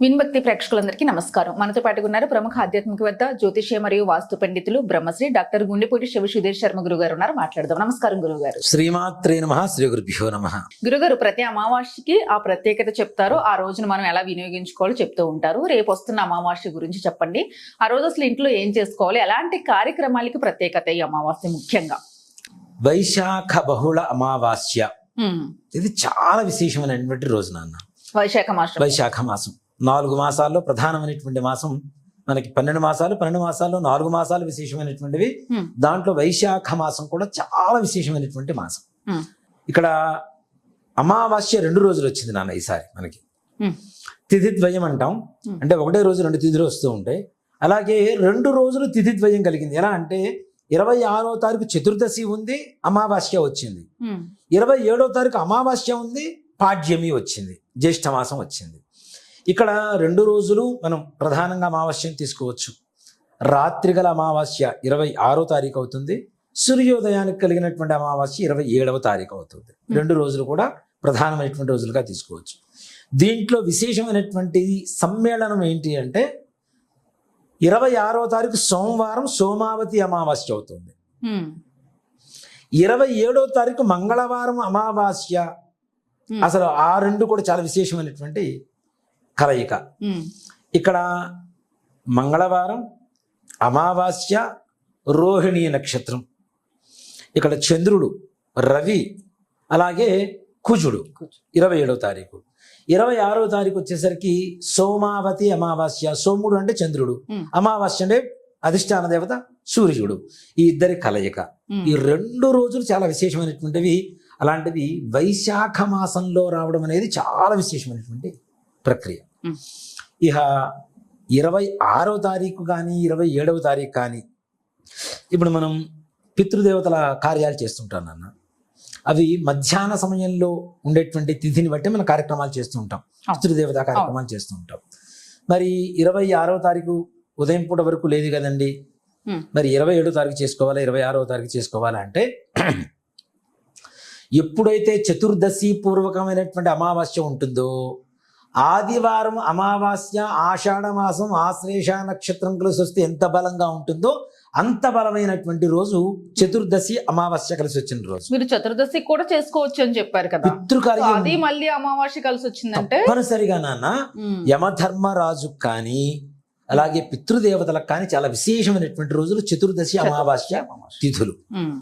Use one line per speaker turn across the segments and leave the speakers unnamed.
విన్భక్తి ప్రేక్షకులందరికీ నమస్కారం. మనతో పాటు ఉన్నారు ప్రముఖ ఆధ్యాత్మికవేత్త జ్యోతిష్య మరియు వాస్తు పండితులు బ్రహ్మశ్రీ డాక్టర్ గుండెపూటి శివ సుధీర్ శర్మ గురువు గారు ఉన్నారు. మాట్లాడదాం. నమస్కారం గురువు గారు
శ్రీమాత్రే నమ శ్రీ గురుభ్యో నమ.
గురుగారు ప్రతి అమావాస్యకి ఆ ప్రత్యేకత చెప్తారు ఆ రోజున మనం ఎలా వినియోగించుకోవాలో చెప్తూ ఉంటారు. రేపు వస్తున్న అమావాస్య గురించి చెప్పండి. ఆ రోజు అసలు ఇంట్లో ఏం చేసుకోవాలి? ఎలాంటి కార్యక్రమాలకి ప్రత్యేకత ఈ అమావాస్య ముఖ్యంగా?
వైశాఖ బహుళ అమావాస్య. ఇది చాలా విశేషమైనటువంటి రోజు నాన్న.
వైశాఖ మాసం.
వైశాఖ మాసం. నాలుగు మాసాల్లో ప్రధానమైనటువంటి మాసం మనకి పన్నెండు మాసాలు పన్నెండు మాసాల్లో నాలుగు మాసాలు విశేషమైనటువంటివి. దాంట్లో వైశాఖ మాసం కూడా చాలా విశేషమైనటువంటి మాసం. ఇక్కడ అమావాస్య రెండు రోజులు వచ్చింది నాన్న ఈసారి మనకి. తిథి ద్వయం అంటాం. అంటే ఒకటే రోజు రెండు తిథులు వస్తూ ఉంటాయి అలాగే రెండు రోజులు తిథి ద్వయం కలిగింది. ఎలా అంటే ఇరవై ఆరో తారీఖు చతుర్దశి ఉంది అమావాస్య వచ్చింది. ఇరవై ఏడో తారీఖు అమావాస్య ఉంది పాడ్యమి వచ్చింది జ్యేష్ఠ మాసం వచ్చింది. ఇక్కడ రెండు రోజులు మనం ప్రధానంగా అమావాస్యను తీసుకోవచ్చు. రాత్రి గల అమావాస్య ఇరవై ఆరో తారీఖు అవుతుంది. సూర్యోదయానికి కలిగినటువంటి అమావాస్య ఇరవై ఏడవ తారీఖు అవుతుంది. రెండు రోజులు కూడా ప్రధానమైనటువంటి రోజులుగా తీసుకోవచ్చు. దీంట్లో విశేషమైనటువంటి సమ్మేళనం ఏంటి అంటే ఇరవై ఆరో తారీఖు సోమవారం సోమావతి అమావాస్య అవుతుంది. ఇరవై ఏడో తారీఖు మంగళవారం అమావాస్య. అసలు ఆ రెండు కూడా చాలా విశేషమైనటువంటి కలయిక. ఇక్కడ మంగళవారం అమావాస్య రోహిణి నక్షత్రం. ఇక్కడ చంద్రుడు రవి అలాగే కుజుడు. ఇరవై ఏడవ తారీఖు. ఇరవై ఆరో తారీఖు వచ్చేసరికి సోమావతి అమావాస్య. సోముడు అంటే చంద్రుడు. అమావాస్య అంటే అధిష్టాన దేవత సూర్యుడు. ఈ ఇద్దరి కలయిక. ఈ రెండు రోజులు చాలా విశేషమైనటువంటివి. అలాంటివి వైశాఖ మాసంలో రావడం అనేది చాలా విశేషమైనటువంటి ప్రక్రియ. ఇక ఇరవై ఆరో తారీఖు కానీ ఇరవై ఏడవ తారీఖు కానీ ఇప్పుడు మనం పితృదేవతల కార్యాలు చేస్తుంటాం నాన్న. అవి మధ్యాహ్న సమయంలో ఉండేటువంటి తిథిని బట్టి మనం కార్యక్రమాలు చేస్తూ ఉంటాం. పితృదేవత కార్యక్రమాలు చేస్తూ ఉంటాం. మరి ఇరవై ఆరో తారీఖు ఉదయం పూట వరకు లేదు కదండి. మరి ఇరవై ఏడో తారీఖు చేసుకోవాలా ఇరవై ఆరో తారీఖు చేసుకోవాలా అంటే ఎప్పుడైతే చతుర్దశి పూర్వకమైనటువంటి అమావాస్య ఉంటుందో ఆదివారం అమావాస్య ఆషాఢ మాసం ఆశ్లేష నక్షత్రం కలిసి వస్తే ఎంత బలంగా ఉంటుందో అంత బలమైనటువంటి రోజు చతుర్దశి అమావాస్య కలిసి వచ్చిన రోజు.
మీరు చతుర్దశి కూడా చేసుకోవచ్చు అని చెప్పారు కదా.
పితృకార్యం
అది మళ్ళీ అమావాస్య కలిసి వచ్చిందంటే?
తప్పనిసరిగా నాన్న యమధర్మరాజు కానీ అలాగే పితృదేవతలకు కానీ చాలా విశేషమైనటువంటి రోజులు చతుర్దశి అమావాస్య తిథులు.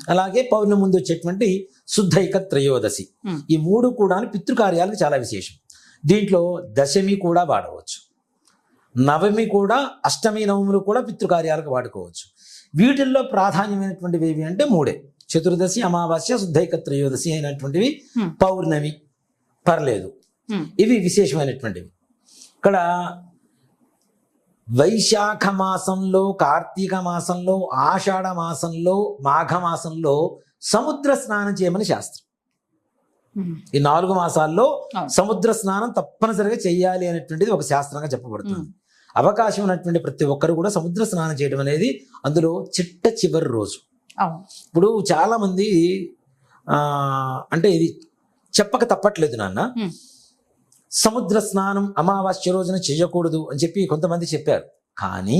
అలాగే పౌర్ణమి ముందు వచ్చేటువంటి శుద్ధైక త్రయోదశి. ఈ మూడు కూడా పితృకార్యాలకు చాలా విశేషం. దీంట్లో దశమి కూడా వాడవచ్చు. నవమి కూడా అష్టమి నవములు కూడా పితృకార్యాలకు వాడుకోవచ్చు. వీటిల్లో ప్రాధాన్యమైనటువంటివి ఏవి అంటే మూడే. చతుర్దశి అమావాస్య శుద్ధైక త్రయోదశి అయినటువంటివి. పౌర్ణమి పర్లేదు. ఇవి విశేషమైనటువంటివి. ఇక్కడ వైశాఖ మాసంలో కార్తీక మాసంలో ఆషాఢ మాసంలో మాఘ మాసంలో సముద్ర స్నానం చేయమని శాస్త్రం. ఈ నాలుగు మాసాల్లో. సముద్ర స్నానం తప్పనిసరిగా చేయాలి అనేటువంటిది ఒక శాస్త్రంగా చెప్పబడుతుంది. అవకాశం ఉన్నటువంటి ప్రతి ఒక్కరు కూడా సముద్ర స్నానం చేయడం అనేది అందులో చిట్ట చివరి రోజు. ఇప్పుడు చాలా మంది ఆ, అంటే ఇది చెప్పక తప్పట్లేదు నాన్న. సముద్ర స్నానం అమావాస్య రోజున చేయకూడదు అని చెప్పి కొంతమంది చెప్పారు. కానీ.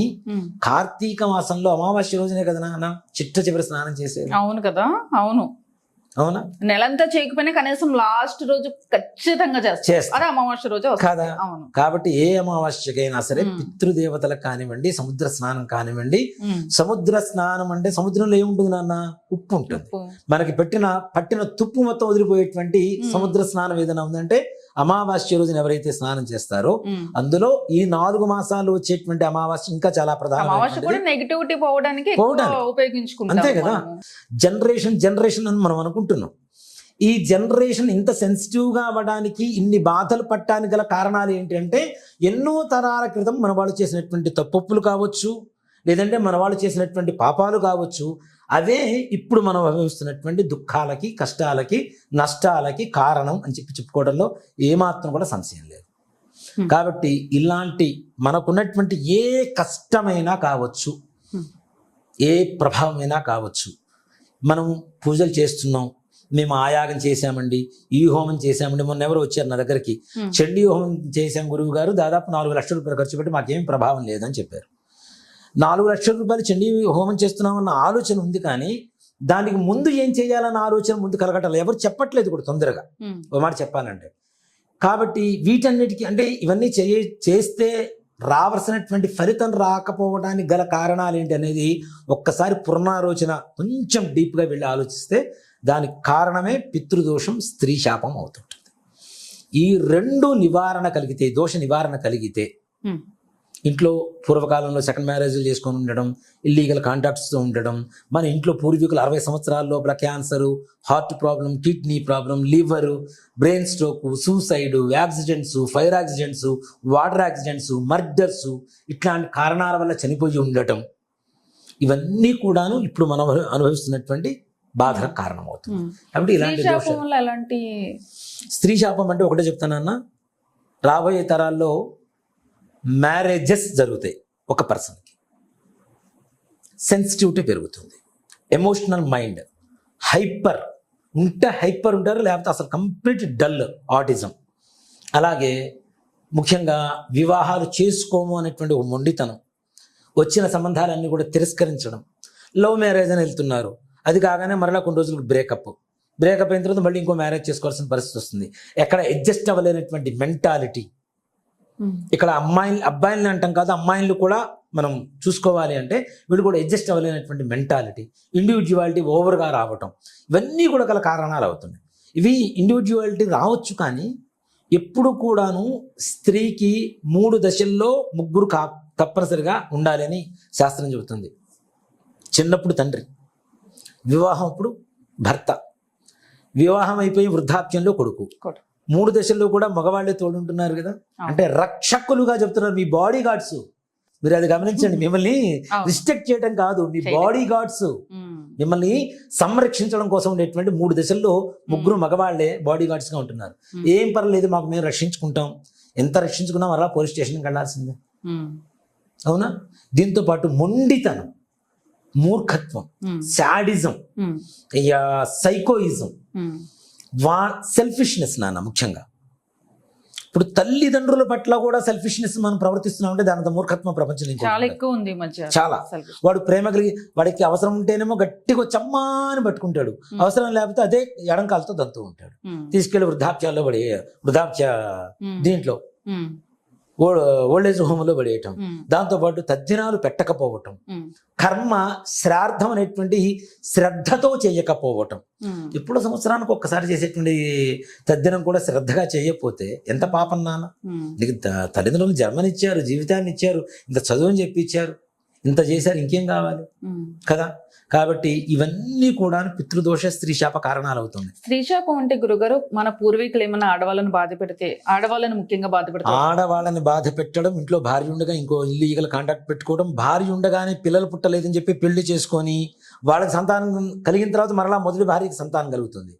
కార్తీక మాసంలో అమావాస్య రోజునే కదా నాన్న చిట్ట చివరి స్నానం చేసేది.
అవును కదా అవును.
అవునా?
నెలంతా చేయకపోయినా కనీసం లాస్ట్ రోజు ఖచ్చితంగా చేస్తారు అదే అమావాస్య రోజు
కాదా?
అవును.
కాబట్టి ఏ అమావాస్యకైనా సరే. పితృదేవతలకు కానివ్వండి సముద్ర స్నానం కానివ్వండి సముద్ర స్నానం అంటే సముద్రంలో ఏముంటుంది నాన్న? ఉప్పు ఉంటుంది. మనకి పెట్టిన పట్టిన తుప్పు మొత్తం వదిలిపోయేటువంటి. సముద్ర స్నానం ఏదైనా ఉందంటే అమావాస్య రోజున ఎవరైతే స్నానం చేస్తారో. అందులో ఈ నాలుగు మాసాలు వచ్చేటువంటి అమావాస్య ఇంకా చాలా
పోవడానికి. ఉపయోగించుకుంటాం
అంతే కదా? జనరేషన్ జనరేషన్ అని మనం అనుకుంటున్నాం ఈ జనరేషన్ ఇంత సెన్సిటివ్గా అవ్వడానికి ఇన్ని బాధలు పట్టడానికి గల కారణాలు ఏంటి అంటే ఎన్నో తరాల క్రితం మన వాళ్ళు చేసినటువంటి తప్పులు కావచ్చు లేదంటే మన వాళ్ళు చేసినటువంటి పాపాలు కావచ్చు అవే ఇప్పుడు మనం అనుభవిస్తున్నటువంటి దుఃఖాలకి కష్టాలకి నష్టాలకి కారణం అని చెప్పి చెప్పుకోవడంలో ఏమాత్రం కూడా సంశయం లేదు. కాబట్టి ఇలాంటి మనకున్నటువంటి ఏ కష్టమైనా కావచ్చు. ఏ ప్రభావమైనా కావచ్చు మనం పూజలు చేస్తున్నాం మేము ఆ యాగం చేశామండి ఈ హోమం చేశామండి మొన్న ఎవరు వచ్చారు నా దగ్గరికి. చండీ హోమం చేశాం గురువు గారు దాదాపు నాలుగు లక్షల రూపాయలు ఖర్చు పెట్టి మాకేం ప్రభావం లేదని చెప్పారు నాలుగు లక్షల రూపాయలు చండీ హోమం చేస్తున్నామన్న ఆలోచన ఉంది కానీ దానికి ముందు ఏం చేయాలన్న ఆలోచన ముందు కలగటం. ఎవరు చెప్పట్లేదు కూడా తొందరగా. ఒక మాట చెప్పాలంటే కాబట్టి వీటన్నిటికీ అంటే ఇవన్నీ చేయ చేస్తే రావాల్సినటువంటి ఫలితం రాకపోవడానికి గల కారణాలు ఏంటి అనేది ఒక్కసారి పునరాలోచన కొంచెం డీప్గా వెళ్ళి ఆలోచిస్తే దానికి కారణమే పితృదోషం స్త్రీ శాపం అవుతుంటుంది ఈ రెండు నివారణ కలిగితే దోష నివారణ కలిగితే. ఇంట్లో పూర్వకాలంలో సెకండ్ మ్యారేజ్లు చేసుకొని ఉండడం ఇల్లీగల్ కాంటాక్ట్స్తో ఉండడం మన ఇంట్లో పూర్వీకులు అరవై సంవత్సరాల లోపల cancer heart problem kidney problem liver brain stroke suicide accidents fire accidents water accidents murders ఇట్లాంటి కారణాల వల్ల చనిపోయి ఉండటం ఇవన్నీ కూడాను ఇప్పుడు మనం అనుభవిస్తున్నటువంటి బాధలకు కారణమవుతుంది
ఉమ్.
కాబట్టి ఇలాంటి స్త్రీ శాపం అంటే ఒకటే చెప్తానన్నా రాబోయే తరాల్లో మ్యారేజెస్ జరుగుతాయి ఒక పర్సన్కి. సెన్సిటివిటీ పెరుగుతుంది. ఎమోషనల్ మైండ్ హైపర్ ఉంటే హైపర్ ఉంటారు లేకపోతే అసలు కంప్లీట్ డల్ ఆటిజం. అలాగే ముఖ్యంగా వివాహాలు చేసుకోము అనేటువంటి ఒక మొండితనం వచ్చిన సంబంధాలన్నీ కూడా తిరస్కరించడం లవ్ మ్యారేజ్ అని వెళ్తున్నారు. అది కాగానే మరలా కొన్ని రోజులకు బ్రేకప్. బ్రేకప్ అయిన తర్వాత మళ్ళీ ఇంకో మ్యారేజ్ చేసుకోవాల్సిన పరిస్థితి వస్తుంది. ఎక్కడ అడ్జస్ట్ అవ్వలేనటువంటి మెంటాలిటీ. ఇక్కడ అమ్మాయిలు అబ్బాయిలని అంటాం కాదు అమ్మాయిలు కూడా మనం చూసుకోవాలి అంటే వీళ్ళు కూడా అడ్జస్ట్ అవ్వలేనటువంటి మెంటాలిటీ ఇండివిజువాలిటీ ఓవర్గా రావటం. ఇవన్నీ కూడా గల కారణాలు అవుతున్నాయి. ఇవి ఇండివిజువాలిటీ రావచ్చు కానీ ఎప్పుడు కూడాను స్త్రీకి మూడు దశల్లో ముగ్గురు కా తప్పనిసరిగా ఉండాలి అని శాస్త్రం చెబుతుంది. చిన్నప్పుడు తండ్రి వివాహం అప్పుడు భర్త వివాహం అయిపోయి వృద్ధాప్యంలో కొడుకు.
కొడుకు.
మూడు దశల్లో కూడా మగవాళ్ళే తోడుంటున్నారు కదా అంటే రక్షకులుగా చెప్తున్నారు మీ బాడీ గార్డ్స్ మీరు అది గమనించండి మిమ్మల్ని. రిస్ట్రిక్ట్ చేయడం కాదు మీ. Body guards. మిమ్మల్ని సంరక్షించడం కోసం ఉండేటువంటి మూడు దశల్లో ముగ్గురు మగవాళ్ళే బాడీ గార్డ్స్గా ఉంటున్నారు. ఏం పర్లేదు మాకు మేము రక్షించుకుంటాం ఎంత రక్షించుకున్నా అలా పోలీస్ స్టేషన్కి వెళ్ళాల్సిందే
ఉమ్.
అవునా దీంతో పాటు మొండితనం మూర్ఖత్వం. శాడిజం. సైకోయిజం. వా సెల్ఫిష్నెస్ నాన్న ముఖ్యంగా ఇప్పుడు తల్లిదండ్రుల పట్ల కూడా సెల్ఫిష్నెస్ మనం ప్రవర్తిస్తున్నాం అంటే దానంత మూర్ఖత్వం ప్రపంచం నుంచి
చాలా. ఎక్కువ ఉంది
చాలా. వాడు ప్రేమ కలిగి వాడికి అవసరం ఉంటేనేమో గట్టిగా చమ్మా అని పట్టుకుంటాడు. అవసరం లేకపోతే అదే ఎడంకాలతో దంతూ ఉంటాడు. తీసుకెళ్ళి వృద్ధాప్యాల్లో పడే వృద్ధాప్య. దీంట్లో
ఉమ్.
ఓల్డ్ ఏజ్ హోమ్లో పడేయటం. దాంతోపాటు తద్దినాలు పెట్టకపోవటం. కర్మ శ్రాద్ధం అనేటువంటి శ్రద్ధతో చేయకపోవటం
ఉమ్.
ఇప్పుడు సంవత్సరానికి ఒక్కసారి చేసేటువంటి తద్దినం కూడా శ్రద్ధగా చేయకపోతే ఎంత పాపం నాన్న. నీకు తల్లిదండ్రులు జన్మనిచ్చారు జీవితాన్ని ఇచ్చారు ఇంత చదువుని చెప్పి ఇచ్చారు ఇంత చేశారు ఇంకేం కావాలి. కదా కాబట్టి ఇవన్నీ కూడా పితృదోష స్త్రీ శాప కారణాలు అవుతుంది
స్త్రీ శాపం అంటే గురుగారు మన పూర్వీకులు ఏమన్నా ఆడవాళ్ళని బాధ పెడితే ఆడవాళ్ళని ముఖ్యంగా బాధ పెడతారు
ఆడవాళ్ళని బాధ పెట్టడం ఇంట్లో భార్య ఉండగా ఇంకో ఇల్లీగల్ కాంటాక్ట్ పెట్టుకోవడం భార్య ఉండగానే పిల్లలు పుట్టలేదని చెప్పి పెళ్ళి చేసుకొని వాళ్ళకి సంతానం కలిగిన తర్వాత మరలా మొదటి భార్యకి సంతానం కలుగుతుంది.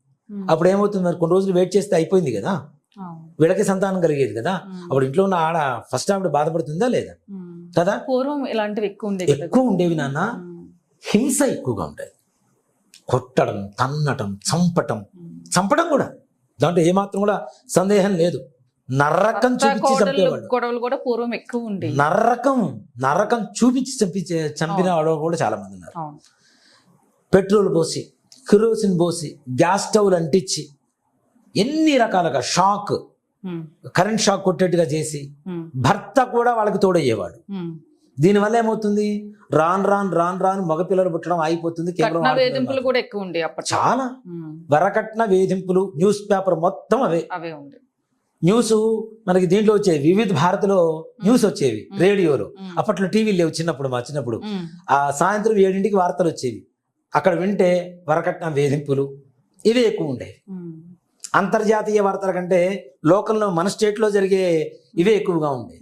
అప్పుడు ఏమవుతుంది మరి కొన్ని రోజులు వెయిట్ చేస్తే అయిపోయింది కదా. వీళ్ళకి సంతానం కలిగేది కదా. అప్పుడు ఇంట్లో ఉన్న ఆడ ఫస్ట్ ఆవిడ బాధపడుతుందా లేదా. కదా
పూర్వం ఇలాంటివి ఎక్కువ ఉండేవి
ఎక్కువ ఉండేవి నాన్న. హింస ఎక్కువగా ఉండేది కొట్టడం తన్నటం చంపటం. చంపడం కూడా. దాంట్లో ఏమాత్రం కూడా సందేహం లేదు. నరకం చూపించి చంపేవాళ్ళు.
గొడవలు కూడా పూర్వం ఎక్కువ ఉండేవి.
నరకం నరకం చూపించి చంపించే చంపిన వాడు కూడా చాలా మంది ఉన్నారు. పెట్రోల్ పోసి కిరోసిన్ పోసి గ్యాస్ స్టవ్లు అంటించి ఎన్ని రకాలుగా షాక్. కరెంట్ షాక్ కొట్టేట్టుగా చేసి. భర్త కూడా వాళ్ళకి తోడయ్యేవాడు. దీనివల్ల ఏమవుతుంది రాను రాను రాను రాను మగపిల్లలు పుట్టడం అయిపోతుంది కేవలం
వేధింపులు. కూడా ఎక్కువ అప్పట్లో
చాలా. వరకట్న వేధింపులు న్యూస్ పేపర్ మొత్తం అవే
అవే ఉండే
న్యూస్ మనకి దీంట్లో వచ్చేవి వివిధ భారతిలో న్యూస్ వచ్చేవి. రేడియోలో. అప్పట్లో టీవీ లేవు చిన్నప్పుడు మా చిన్నప్పుడు. ఆ సాయంత్రం ఏడింటికి వార్తలు వచ్చేవి అక్కడ వింటే వరకట్న వేధింపులు ఇవే ఎక్కువ ఉండేవి. అంతర్జాతీయ వార్తల కంటే లోకల్లో మన స్టేట్లో జరిగే ఇవే ఎక్కువగా ఉండేవి.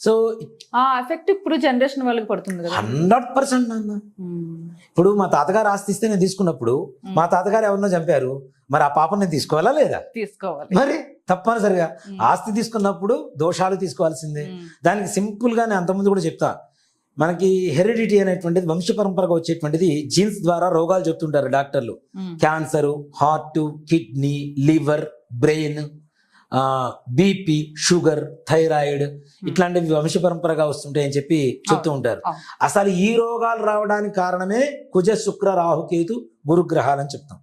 సో
ఆ ఎఫెక్ట్ ఇప్పుడు జనరేషన్ వాళ్ళకి పడుతుంది కదా.
హండ్రెడ్ పర్సెంట్ నాన్న.
ఉమ్.
ఇప్పుడు మా తాతగారు ఆస్తి ఇస్తే నేను తీసుకున్నప్పుడు మా తాతగారు ఎవరినో చంపారు. మరి ఆ పాపం నేను తీసుకోవాలా లేదా?
తీసుకోవాలి.
మరి తప్పనిసరిగా. ఆస్తి తీసుకున్నప్పుడు దోషాలు తీసుకోవాల్సిందే. దానికి సింపుల్గా నేను అంతకుముందు కూడా చెప్తా. మనకి హెరిడిటీ అనేటువంటిది వంశ పరంపరగా వచ్చేటువంటిది జీన్స్ ద్వారా రోగాలు చెప్తుంటారు డాక్టర్లు. Cancer heart kidney liver brain BP sugar thyroid ఇట్లాంటివి వంశ పరంపరగా వస్తుంటాయని చెప్పి చెప్తూ ఉంటారు. అసలు ఈ రోగాలు రావడానికి కారణమే కుజ శుక్ర రాహుకేతు గురుగ్రహాలు అని చెప్తాం.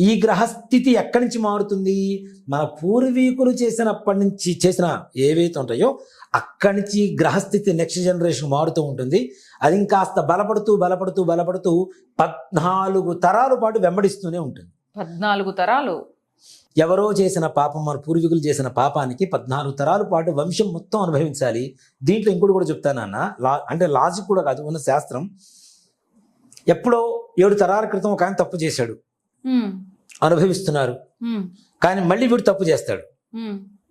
ఈ గ్రహస్థితి ఎక్కడి నుంచి మారుతుంది? మన పూర్వీకులు చేసినప్పటి నుంచి చేసిన ఏవైతే ఉంటాయో అక్కడి నుంచి గ్రహస్థితి నెక్స్ట్ జనరేషన్ మారుతూ ఉంటుంది. అది ఇంకాస్త బలపడుతూ బలపడుతూ బలపడుతూ పద్నాలుగు తరాల పాటు వెంబడిస్తూనే ఉంటుంది.
పద్నాలుగు తరాలు.
ఎవరో చేసిన పాపం మన పూర్వీకులు చేసిన పాపానికి పద్నాలుగు తరాల పాటు వంశం మొత్తం అనుభవించాలి. దీంట్లో ఇంకోటి కూడా చెప్తానన్న లా అంటే లాజిక్ కూడా కాదు ఉన్న శాస్త్రం. ఎప్పుడో ఏడు తరాల క్రితం ఒక ఆయన తప్పు చేశాడు. అనుభవిస్తున్నారు. కానీ మళ్ళీ వీడు తప్పు చేస్తాడు.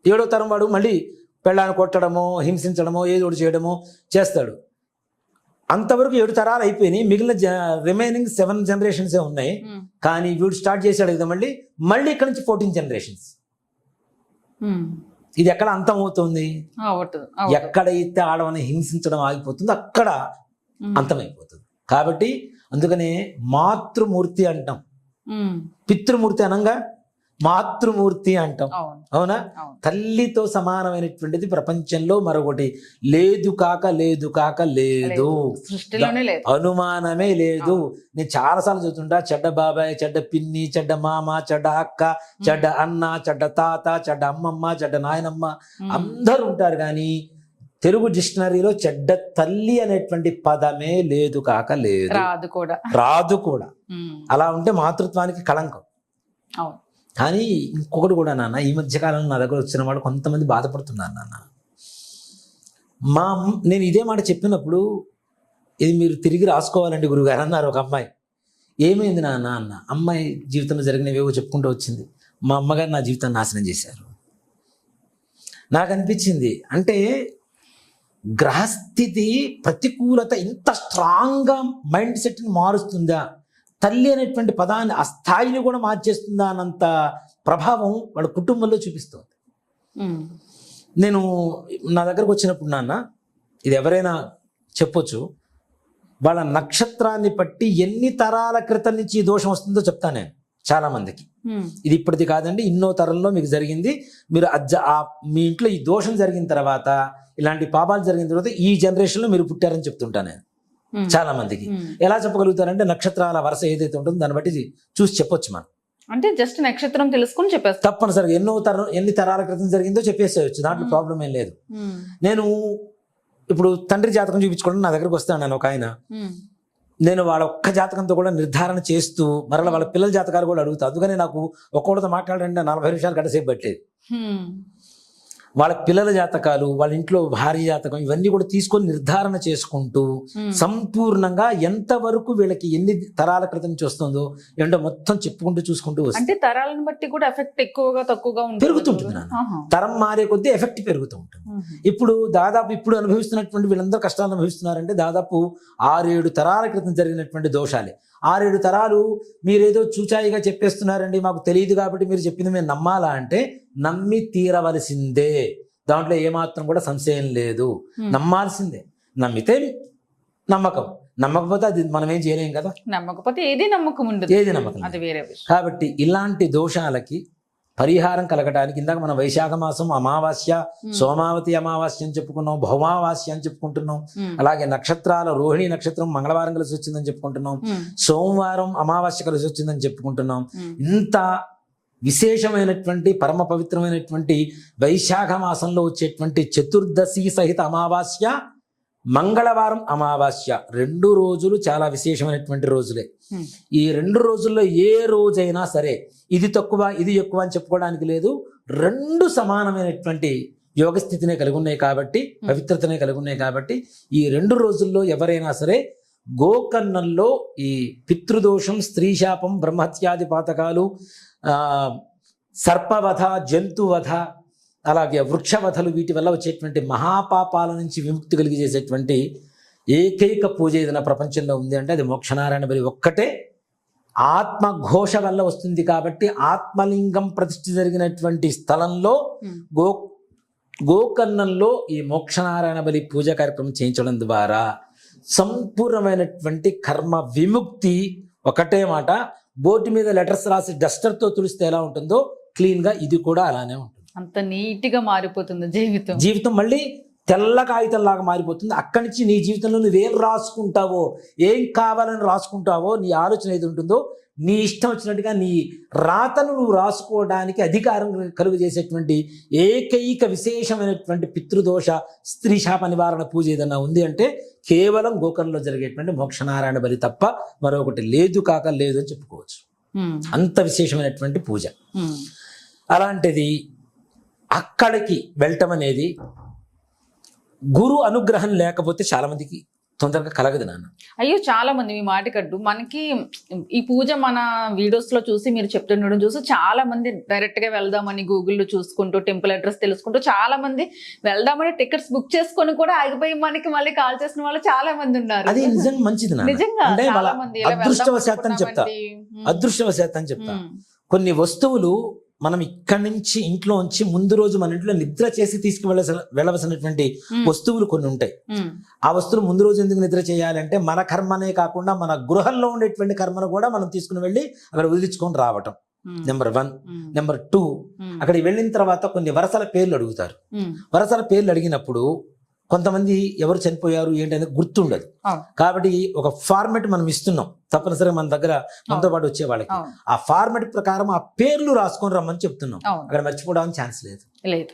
ఏడో తరం వాడు మళ్ళీ పెళ్ళాన్ని కొట్టడమో హింసించడమో ఏదో ఒకటి చేయడమో చేస్తాడు. అంతవరకు ఏడు తరాలు అయిపోయినాయి. మిగిలిన రిమైనింగ్ సెవెన్ జనరేషన్సే ఉన్నాయి.
ఉమ్,
కానీ వీడు స్టార్ట్ చేశాడు కదా మళ్ళీ మళ్ళీ ఇక్కడ నుంచి ఫోర్టీన్ జనరేషన్స్. ఇది ఎక్కడ అంతం అవుతుంది. ఎక్కడైతే ఆడవని హింసించడం ఆగిపోతుందో అక్కడ అంతమైపోతుంది. కాబట్టి అందుకనే మాతృమూర్తి అంటాం. పితృమూర్తి అనంగా మాతృమూర్తి అంటాం.
అవును.
తల్లితో సమానమైనటువంటిది ప్రపంచంలో మరొకటి. లేదు కాక లేదు కాక లేదు. అనుమానమే లేదు. నేను చాలాసార్లు చూస్తుంటా. చెడ్డ బాబాయ్ చెడ్డ పిన్ని చెడ్డ మామ చెడ్డ అక్క చెడ్డ అన్న చెడ్డ తాత చెడ్డ అమ్మమ్మ చెడ్డ నాయనమ్మ. అందరూ ఉంటారు కానీ తెలుగు డిక్షనరీలో చెడ్డ తల్లి అనేటువంటి పదమే లేదు కాక లేదు.
రాదు కూడా.
రాదు కూడా. అలా ఉంటే మాతృత్వానికి కళంకం.
అవును.
కానీ ఇంకొకటి కూడా నాన్న ఈ మధ్య కాలంలో నా దగ్గర వచ్చిన వాళ్ళు కొంతమంది బాధపడుతున్నారు నాన్న. మా నేను ఇదే మాట చెప్పినప్పుడు ఇది మీరు తిరిగి రాసుకోవాలండి గురుగారు అన్నారు ఒక అమ్మాయి. ఏమైంది నాన్న అన్న? అమ్మాయి జీవితంలో జరిగినవేవో చెప్పుకుంటూ వచ్చింది. మా అమ్మగారు నా జీవితాన్ని నాశనం చేశారు. నాకు అనిపించింది అంటే గ్రహస్థితి ప్రతికూలత ఇంత స్ట్రాంగ్గా మైండ్ సెట్ని మారుస్తుందా? తల్లి అనేటువంటి పదాన్ని ఆ స్థాయిని కూడా మార్చేస్తుందా అన్నంత ప్రభావం వాళ్ళ కుటుంబంలో చూపిస్తుంది. నేను నా దగ్గరకు వచ్చినప్పుడు నాన్న ఇది ఎవరైనా చెప్పొచ్చు వాళ్ళ నక్షత్రాన్ని బట్టి ఎన్ని తరాల క్రితం నుంచి ఈ దోషం వస్తుందో చెప్తాను నేను చాలా మందికి ఇది ఇప్పటిది కాదండి ఇన్నో తరంలో మీకు జరిగింది. మీరు అజ్జ ఆ మీ ఇంట్లో ఈ దోషం జరిగిన తర్వాత ఇలాంటి పాపాలు జరిగిన తర్వాత ఈ జనరేషన్లో మీరు పుట్టారని చెప్తుంటాను నేను. చాలా మందికి. ఎలా చెప్పగలుగుతారంటే నక్షత్రాల వరుస ఏదైతే ఉంటుందో దాన్ని బట్టి చూసి చెప్పొచ్చు మనం.
అంటే జస్ట్ నక్షత్రం తెలుసుకుని చెప్పేస్తా.
తప్పనిసరిగా ఎన్నో తరం ఎన్ని తరాల క్రితం జరిగిందో చెప్పేసేయచ్చు. దాంట్లో. ప్రాబ్లం ఏం లేదు. నేను ఇప్పుడు తండ్రి జాతకం చూపించుకోవడం నా దగ్గరకు వస్తాను నేను ఒక ఆయన. నేను వాళ్ళ ఒక్క జాతకంతో కూడా నిర్ధారణ చేస్తూ మరలా వాళ్ళ పిల్లల జాతకాలు కూడా అడుగుతా. అందుకని నాకు ఒక్కొక్కటితో మాట్లాడంటే నలభై నిమిషాలు గంటసేపు పట్టేది.
ఉమ్,
వాళ్ళ పిల్లల జాతకాలు వాళ్ళ ఇంట్లో భార్య జాతకం ఇవన్నీ కూడా తీసుకొని నిర్ధారణ చేసుకుంటూ. సంపూర్ణంగా ఎంతవరకు వీళ్ళకి ఎన్ని తరాల క్రితం నుంచి వస్తుందో ఏంటో మొత్తం చెప్పుకుంటూ చూసుకుంటూ వస్తుంది
అంటే తరాలను బట్టి కూడా ఎఫెక్ట్ ఎక్కువగా తక్కువగా ఉంటుంది
పెరుగుతుంటుంది. తరం మారే కొద్దీ ఎఫెక్ట్ పెరుగుతూ ఉంటుంది. ఇప్పుడు దాదాపు ఇప్పుడు అనుభవిస్తున్నటువంటి వీళ్ళందరూ కష్టాలు అనుభవిస్తున్నారంటే దాదాపు ఆరేడు తరాల క్రితం జరిగినటువంటి దోషాలే. ఆరేడు తరాలు మీరేదో చూచాయిగా చెప్పేస్తున్నారండి మాకు తెలియదు కాబట్టి మీరు చెప్పింది మేము నమ్మాలా అంటే నమ్మి తీరవలసిందే. దాంట్లో ఏమాత్రం కూడా సంశయం లేదు. నమ్మాల్సిందే. నమ్మితే నమ్మకం. నమ్మకపోతే అది మనం ఏం చేయలేం కదా?
నమ్మకపోతే ఏది నమ్మకం ఉండదు.
ఏది నమ్మకం
అది వేరే
కాబట్టి ఇలాంటి దోషాలకి పరిహారం కలగడానికి ఇందాక మనం వైశాఖ మాసం అమావాస్య సోమావతి అమావాస్య అని చెప్పుకున్నాం భౌమావాస్య అని చెప్పుకుంటున్నాం అలాగే నక్షత్రాల రోహిణి నక్షత్రం మంగళవారం కలిసి వచ్చిందని చెప్పుకుంటున్నాం సోమవారం అమావాస్య కలిసి వచ్చిందని చెప్పుకుంటున్నాం. ఇంత విశేషమైనటువంటి పరమ పవిత్రమైనటువంటి వైశాఖ మాసంలో వచ్చేటువంటి చతుర్దశి సహిత అమావాస్య మంగళవారం అమావాస్య రెండు రోజులు చాలా విశేషమైనటువంటి రోజులే. ఈ రెండు రోజుల్లో ఏ రోజైనా సరే ఇది తక్కువ ఇది ఎక్కువ అని చెప్పుకోవడానికి లేదు. రెండు సమానమైనటువంటి యోగ స్థితినే కలిగి ఉన్నాయి కాబట్టి పవిత్రతనే కలిగి ఉన్నాయి కాబట్టి ఈ రెండు రోజుల్లో ఎవరైనా సరే గోకర్ణంలో ఈ పితృదోషం స్త్రీశాపం బ్రహ్మత్యాది పాతకాలు సర్పవధ జంతువధ అలాగే వృక్షవధలు వీటి వల్ల వచ్చేటువంటి మహాపాపాల నుంచి విముక్తి కలిగి చేసేటువంటి ఏకైక పూజ ఏదైనా ప్రపంచంలో ఉంది అంటే అది మోక్షనారాయణ బలి ఒక్కటే. ఆత్మఘోష వల్ల వస్తుంది కాబట్టి ఆత్మలింగం ప్రతిష్ఠ జరిగినటువంటి స్థలంలో. గో గోకర్ణంలో ఈ మోక్షనారాయణ బలి పూజ కార్యక్రమం చేయించడం ద్వారా సంపూర్ణమైనటువంటి కర్మ విముక్తి ఒకటే మాట. బోర్డు మీద లెటర్స్ రాసి డస్టర్తో తుడిస్తే ఎలా ఉంటుందో క్లీన్గా ఇది కూడా అలానే ఉంటుంది.
అంత నీట్గా మారిపోతుంది జీవితం.
జీవితం మళ్ళీ తెల్ల కాగితంలాగా మారిపోతుంది. అక్కడి నుంచి నీ జీవితంలో నువ్వేం రాసుకుంటావో ఏం కావాలని రాసుకుంటావో నీ ఆలోచన ఏది ఉంటుందో నీ ఇష్టం వచ్చినట్టుగా నీ రాతను నువ్వు రాసుకోవడానికి అధికారం కలుగు చేసేటువంటి ఏకైక విశేషమైనటువంటి పితృదోష స్త్రీ శాప నివారణ పూజ ఏదైనా ఉంది అంటే కేవలం గోకర్ణలో జరిగేటువంటి మోక్షనారాయణ బలి తప్ప మరొకటి లేదు కాక లేదు అని చెప్పుకోవచ్చు. అంత విశేషమైనటువంటి పూజ. అలాంటిది అక్కడికి వెళ్ళటం అనేది గురు అనుగ్రహం లేకపోతే చాలా మందికి తొందరగా కలగదు నాన్న.
అయ్యో చాలా మంది మీ మాటికడ్డు మనకి ఈ పూజ మన వీడియోస్లో చూసి మీరు చెప్తుండడం చూసి చాలా మంది డైరెక్ట్గా వెళ్దామని గూగుల్లో చూసుకుంటూ టెంపుల్ అడ్రస్ తెలుసుకుంటూ చాలా మంది వెళ్దామని టికెట్స్ బుక్ చేసుకొని కూడా ఆగిపోయి మనకి మళ్ళీ కాల్ చేసిన వాళ్ళు చాలా మంది ఉన్నారు.
అది నిజంగా మంచిది
నిజంగా
చెప్తా.
అనుకున్నామండి. ఉమ్,
అదృష్టవశాత్తు అని చెప్తా కొన్ని వస్తువులు మనం ఇక్కడి నుంచి ఇంట్లో ఉంచి ముందు రోజు మన ఇంట్లో నిద్ర చేసి తీసుకువెళ్ళసిన వెళ్ళవలసినటువంటి వస్తువులు కొన్ని ఉంటాయి. ఆ వస్తువులు ముందు రోజు ఎందుకు నిద్ర చేయాలంటే మన కర్మనే కాకుండా మన గృహంలో ఉండేటువంటి కర్మను కూడా మనం తీసుకుని వెళ్ళి అక్కడ వదిలించుకొని రావటం. నెంబర్ వన్ నెంబర్ టూ అక్కడికి వెళ్ళిన తర్వాత కొన్ని వరసల పేర్లు అడుగుతారు. వరసల పేర్లు అడిగినప్పుడు కొంతమంది ఎవరు చనిపోయారు ఏంటి అనేది గుర్తుండదు. కాబట్టి ఒక ఫార్మెట్ మనం ఇస్తున్నాం. తప్పనిసరిగా మన దగ్గర మనతో పాటు వచ్చే వాళ్ళకి. ఆ ఫార్మెట్ ప్రకారం ఆ పేర్లు రాసుకొని రమ్మని చెప్తున్నాం. అక్కడ మర్చిపోవడానికి ఛాన్స్ లేదు.
లేదు.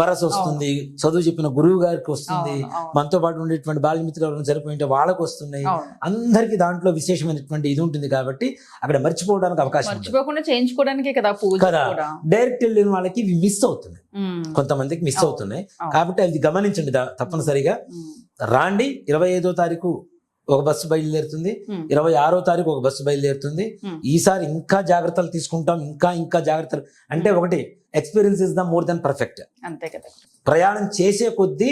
వరుస
వస్తుంది. చదువు చెప్పిన గురువు గారికి వస్తుంది. మనతో పాటు ఉండేటువంటి బాల్యమిత్రులు సరిపోయింటే వాళ్ళకి వస్తున్నాయి. అందరికి దాంట్లో విశేషమైనటువంటి ఇది ఉంటుంది కాబట్టి అక్కడ మర్చిపోవడానికి అవకాశం
మర్చిపోకుండా చేయించుకోవడానికే కదా
కదా. డైరెక్ట్ వెళ్ళిన వాళ్ళకి ఇవి మిస్ అవుతున్నాయి. కొంతమందికి మిస్. అవుతున్నాయి. కాబట్టి అది గమనించండి తప్పనిసరిగా. రాండి ఇరవై ఐదో తారీఖు. ఒక బస్సు బయలుదేరుతుంది. ఇరవై ఆరో తారీఖు ఒక బస్సు బయలుదేరుతుంది. ఈసారి ఇంకా జాగ్రత్తలు తీసుకుంటాం ఇంకా ఇంకా జాగ్రత్తలు. అంటే ఒకటి experience is the more than perfect
అంతే కదా.
ప్రయాణం చేసే కొద్దీ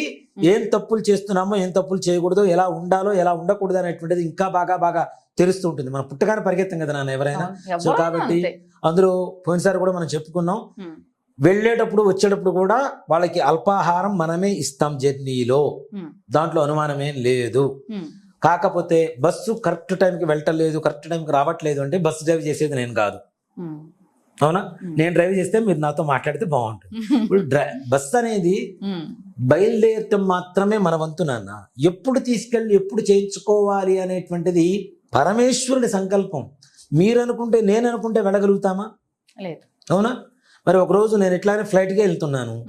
ఏం తప్పులు చేస్తున్నామో ఏం తప్పులు చేయకూడదో ఎలా ఉండాలో ఎలా ఉండకూడదు అనేటువంటిది ఇంకా బాగా బాగా తెలుస్తూ ఉంటుంది. మనం పుట్టగానే పరిగెత్తాం కదా నాన్న ఎవరైనా. సో కాబట్టి. అందులో పోయినసారి కూడా మనం చెప్పుకున్నాం. వెళ్ళేటప్పుడు వచ్చేటప్పుడు కూడా వాళ్ళకి అల్పాహారం మనమే ఇస్తాం జర్నీలో. దాంట్లో అనుమానమేం లేదు. కాకపోతే బస్సు కరెక్ట్ టైంకి వెళ్ళటలేదు కరెక్ట్ టైంకి రావట్లేదు అంటే బస్సు డ్రైవ్ చేసేది నేను కాదు. అవునా. నేను డ్రైవ్ చేస్తే మీరు నాతో మాట్లాడితే బాగుంటుంది. ఇప్పుడు డ్రై బస్ అనేది బయలుదేరటం మాత్రమే మన వంతు నాన్న. ఎప్పుడు తీసుకెళ్ళి ఎప్పుడు చేయించుకోవాలి అనేటువంటిది పరమేశ్వరుడి సంకల్పం. మీరు అనుకుంటే నేను అనుకుంటే వెళ్ళగలుగుతామా?
లేదు.
అవునా? మరి ఒకరోజు నేను ఇట్లానే ఫ్లైట్కి వెళ్తున్నాను.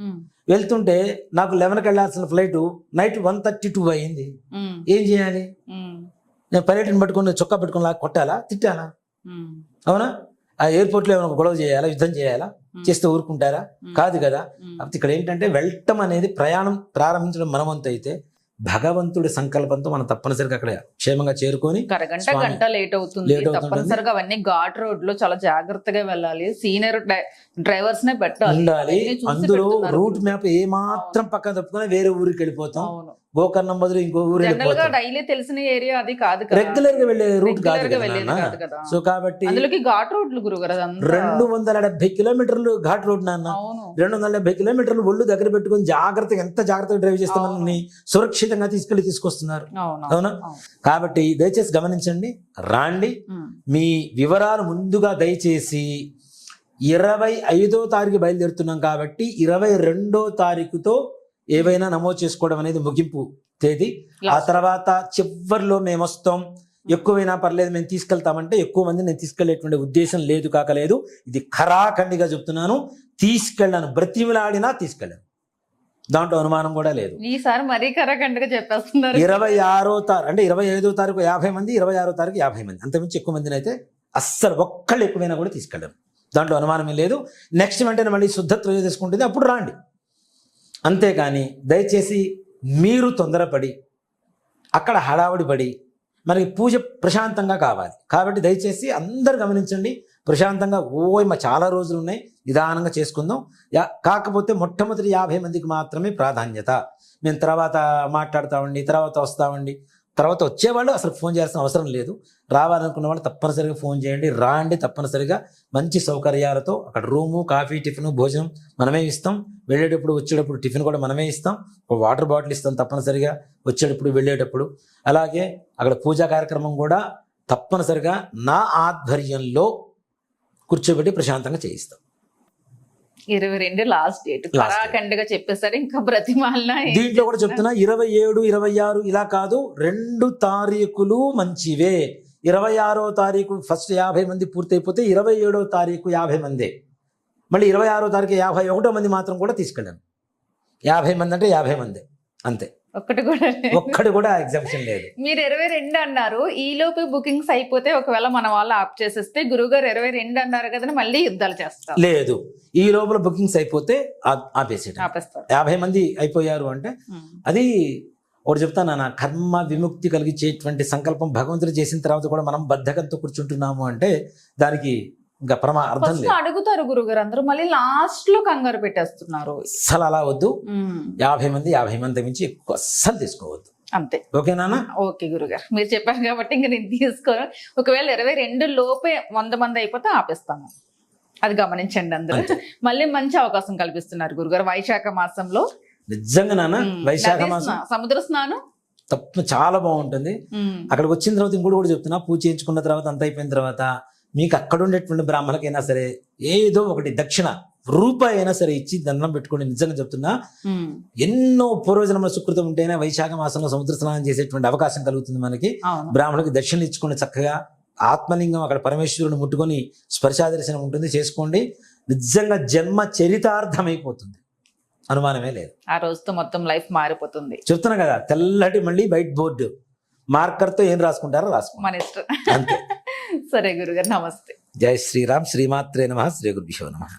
వెళ్తుంటే నాకు లెవెన్కి వెళ్ళాల్సిన flight night one thirty two అయింది. ఏం చేయాలి? నేను పర్యటన పట్టుకొని చొక్కా పెట్టుకొని లాగా కొట్టాలా? తిట్టాలా? అవునా? ఆ ఎయిర్పోర్ట్లో ఏమైనా ఒక గొడవ చేయాలా? యుద్ధం చేయాలా? చేస్తే ఊరుకుంటారా? కాదు కదా. ఇక్కడ ఏంటంటే వెళ్ళటం అనేది ప్రయాణం ప్రారంభించడం మనవంతు అయితే భగవంతుడి సంకల్పంతో మనం తప్పనిసరిగా అక్కడ క్షేమంగా చేరుకొని
అరగంట గంట లేట్ అవుతుంది. తప్పనిసరిగా అవన్నీ ఘాట్ రోడ్లో చాలా జాగ్రత్తగా వెళ్ళాలి. సీనియర్ డ్రైవర్స్ నే పెట్టాలి.
అందులో. రూట్ మ్యాప్ ఏ మాత్రం పక్కన తప్పుకొని వేరే ఊరికి వెళ్ళిపోతాం. గోకర్ణం బదులు ఇంకో ఊరు
డైలీ తెలిసిన ఏరియా అది కాదు
రెగ్యులర్గా వెళ్ళే రూట్ కాదు సో కాబట్టి
ఘాట్ రోడ్లు
రెండు వందల డెబ్బై కిలోమీటర్లు ఘాట్ రోడ్ నాన్న. రెండు వందల డెబ్బై కిలోమీటర్లు ఒళ్ళు దగ్గర పెట్టుకొని జాగ్రత్తగా ఎంత జాగ్రత్తగా డ్రైవ్ చేస్తే
అవును.
మనల్ని సురక్షితంగా తీసుకెళ్ళి తీసుకొస్తున్నారు.
అవును.
కాబట్టి దయచేసి గమనించండి రాండి. మీ వివరాలు ముందుగా దయచేసి ఇరవై ఐదో తారీఖు బయలుదేరుతున్నాం కాబట్టి ఇరవై రెండో తారీఖుతో ఏవైనా నమోదు చేసుకోవడం అనేది ముగింపు తేదీ. ఆ. తర్వాత చివరిలో మేము వస్తాం ఎక్కువైనా పర్లేదు మేము తీసుకెళ్తామంటే ఎక్కువ మంది నేను తీసుకెళ్ళేటువంటి ఉద్దేశం లేదు కాకలేదు. ఇది ఖరాఖండిగా చెప్తున్నాను. తీసుకెళ్ళాను. బ్రతిమిలాడినా తీసుకెళ్ళాను. దాంట్లో అనుమానం కూడా లేదు.
ఈసారి మరీ కరకండగా చెప్పేస్తున్నారు.
ఇరవై ఆరో తారీఖు అంటే ఇరవై ఐదో తారీఖు యాభై మంది ఇరవై ఆరో తారీఖు యాభై మంది. అంతమించి ఎక్కువ మందిని అయితే అస్సలు ఒక్కళ్ళు ఎక్కువైనా కూడా తీసుకెళ్ళరు. దాంట్లో అనుమానమే లేదు. నెక్స్ట్ వెంటనే మళ్ళీ శుద్ధ త్రయోదశి ఉంటుంది అప్పుడు రాండి. అంతేకాని దయచేసి మీరు తొందరపడి అక్కడ హడావుడి పడి మనకి పూజ ప్రశాంతంగా కావాలి. కాబట్టి దయచేసి అందరు గమనించండి. ప్రశాంతంగా ఓయ్ మా చాలా రోజులు ఉన్నాయి నిదానంగా చేసుకుందాం. యా- కాకపోతే మొట్టమొదటి యాభై మందికి మాత్రమే ప్రాధాన్యత. మేము తర్వాత మాట్లాడతామండి తర్వాత వస్తామండి తర్వాత వచ్చేవాళ్ళు అసలు ఫోన్ చేయాల్సిన అవసరం లేదు. రావాలనుకున్న వాళ్ళు తప్పనిసరిగా ఫోన్ చేయండి. రాండి తప్పనిసరిగా మంచి సౌకర్యాలతో అక్కడ రూము కాఫీ టిఫిన్ భోజనం మనమే ఇస్తాం. వెళ్ళేటప్పుడు వచ్చేటప్పుడు టిఫిన్ కూడా మనమే ఇస్తాం. ఒక వాటర్ బాటిల్ ఇస్తాం తప్పనిసరిగా వచ్చేటప్పుడు వెళ్ళేటప్పుడు. అలాగే అక్కడ పూజా కార్యక్రమం కూడా తప్పనిసరిగా నా ఆధ్వర్యంలో కూర్చోబెట్టి ప్రశాంతంగా చేయిస్తాం.
ఇరవై రెండు లాస్ట్ డేట్. కరాఖండిగా చెప్పేసరి ఇంకా బ్రతిమాలిన
దీంట్లో కూడా చెప్తున్నా ఇరవై ఏడు ఇరవై ఆరు ఇలా కాదు రెండు తారీఖులు మంచివే. ఇరవై ఆరో తారీఖు ఫస్ట్ యాభై మంది పూర్తయిపోతే ఇరవై ఏడో తారీఖు యాభై మందే. మళ్ళీ ఇరవై ఆరో తారీఖు యాభై ఒకటో మంది మాత్రం కూడా తీసుకెళ్ళాను. యాభై మంది అంటే యాభై మంది. అంతే.
ఒక్కటి కూడా లేదు.
ఒక్కడి కూడా ఎగ్జామ్షన్ లేదు.
మీరు ఇరవై రెండు అన్నారు. ఈ లోపు బుకింగ్స్ అయిపోతే ఒకవేళ మన వాళ్ళు ఆప్ చేసేస్తే గురుగారు ఇరవై రెండు అన్నారు కదా మళ్ళీ యుద్ధాలు చేస్తారు.
లేదు. ఈ లోపల బుకింగ్స్ అయిపోతే ఆ- ఆపేసేయటం.
ఆపేస్తారు.
యాభై మంది అయిపోయారు అంటే. అది ఒకటి చెప్తాను నా కర్మ విముక్తి కలిగించేటువంటి సంకల్పం భగవంతుడు చేసిన తర్వాత కూడా మనం బద్ధకంతో కూర్చుంటున్నాము అంటే దానికి ఇంకా పరమ అర్థం లేదు.
అడుగుతారు గురుగారు అందరూ మళ్ళీ లాస్ట్లో కంగారు పెట్టేస్తున్నారు.
అస్సలు అలా వద్దు. యాభై మంది యాభై మంది మించి ఎక్కువ అస్సలు తీసుకోవద్దు.
అంతే.
ఓకేనా
ఓకే గురుగారు మీరు చెప్పారు కాబట్టి ఇంక నేను తీసుకోను. ఒకవేళ ఇరవై రెండు లోపే వంద మంది అయిపోతే ఆపేస్తాము. అది గమనించండి అందరూ. మళ్ళీ మంచి అవకాశం కల్పిస్తున్నారు గురుగారు. వైశాఖ మాసంలో
నిజంగా నాన్న వైశాఖ మాసం.
సముద్ర స్నానం?
తప్ప చాలా బాగుంటుంది. అక్కడికి వచ్చిన తర్వాత ఇంకోటి కూడా చెప్తున్నా పూజ చేయించుకున్న తర్వాత అంత అయిపోయిన తర్వాత మీకు అక్కడ ఉండేటువంటి బ్రాహ్మణులకైనా సరే ఏదో ఒకటి దక్షిణ రూపాయి అయినా సరే ఇచ్చి దండం పెట్టుకోండి. నిజంగా చెప్తున్నా ఎన్నో పూర్వజన్మ సుకృతం ఉంటేనే వైశాఖ మాసంలో సముద్ర స్నానం చేసేటువంటి అవకాశం కలుగుతుంది మనకి.
అవును.
బ్రాహ్మణులకు దక్షిణలు ఇచ్చుకోండి చక్కగా ఆత్మలింగం అక్కడ పరమేశ్వరుని ముట్టుకొని స్పర్శాదర్శనం ఉంటుంది. చేసుకోండి. నిజంగా జన్మ చరితార్థమైపోతుంది. అనుమానమే లేదు.
ఆ రోజుతో మొత్తం లైఫ్ మారిపోతుంది.
చెప్తున్నా కదా తెల్లటి మళ్ళీ వైట్ బోర్డు. మార్కర్తో ఏం రాసుకుంటారో రాసుకోండి
మన ఇష్టం.
అంతే.
సరే గురుగారు నమస్తే.
జై శ్రీరామ్ శ్రీమాత్రే నమ శ్రీ గురుభ్యో నమ.